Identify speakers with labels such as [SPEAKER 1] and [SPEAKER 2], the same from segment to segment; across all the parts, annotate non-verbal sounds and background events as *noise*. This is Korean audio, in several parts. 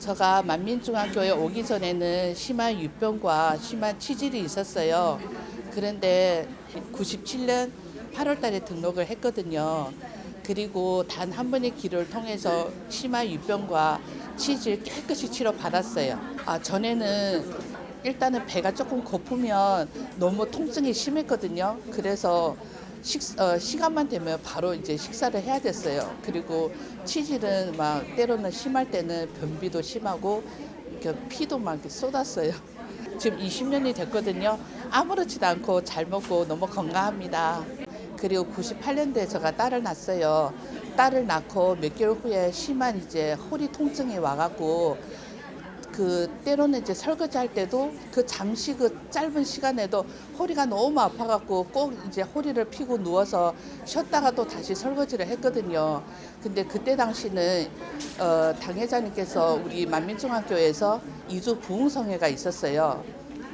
[SPEAKER 1] 제가 만민중앙교회 오기 전에는 심한 유병과 심한 치질이 있었어요. 그런데 97년 8월 달에 등록을 했거든요. 그리고 단 한 번의 기도를 통해서 심한 유병과 치질 깨끗이 치료 받았어요. 아, 전에는 일단은 배가 조금 고프면 너무 통증이 심했거든요. 그래서 식, 어, 시간만 되면 바로 이제 식사를 해야 됐어요. 그리고 치질은 막 때로는 심할 때는 변비도 심하고 피도 막 이렇게 쏟았어요. *laughs* 지금 20년이 됐거든요. 아무렇지도 않고 잘 먹고 너무 건강합니다. 그리고 98년도에 제가 딸을 낳았어요. 딸을 낳고 몇 개월 후에 심한 이제 허리 통증이 와갖고 그 때로는 이제 설거지 할 때도 그 잠시 그 짧은 시간에도 허리가 너무 아파갖고 꼭 이제 허리를 펴고 누워서 쉬었다가 또 다시 설거지를 했거든요. 근데 그때 당시는 어, 당회장님께서 우리 만민중학교에서 이주 부흥성회가 있었어요.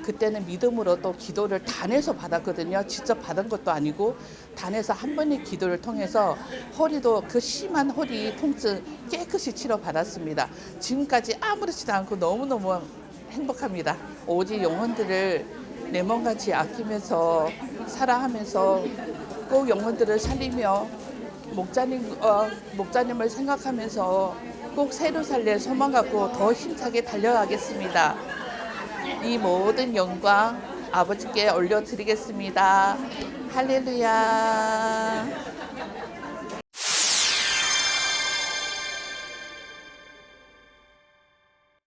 [SPEAKER 1] 그때는 믿음으로 또 기도를 단에서 받았거든요. 직접 받은 것도 아니고 단에서 한 번의 기도를 통해서 허리도 그 심한 허리 통증 깨끗이 치료 받았습니다. 지금까지 아무렇지도 않고 너무너무 행복합니다. 오직 영혼들을 내 몸같이 아끼면서 사랑하면서 꼭 영혼들을 살리며 목자님 어, 목자님을 생각하면서 꼭 새로 살릴 소망 갖고 더 힘차게 달려가겠습니다. 이 모든 영광 아버지께 올려드리겠습니다. 할렐루야.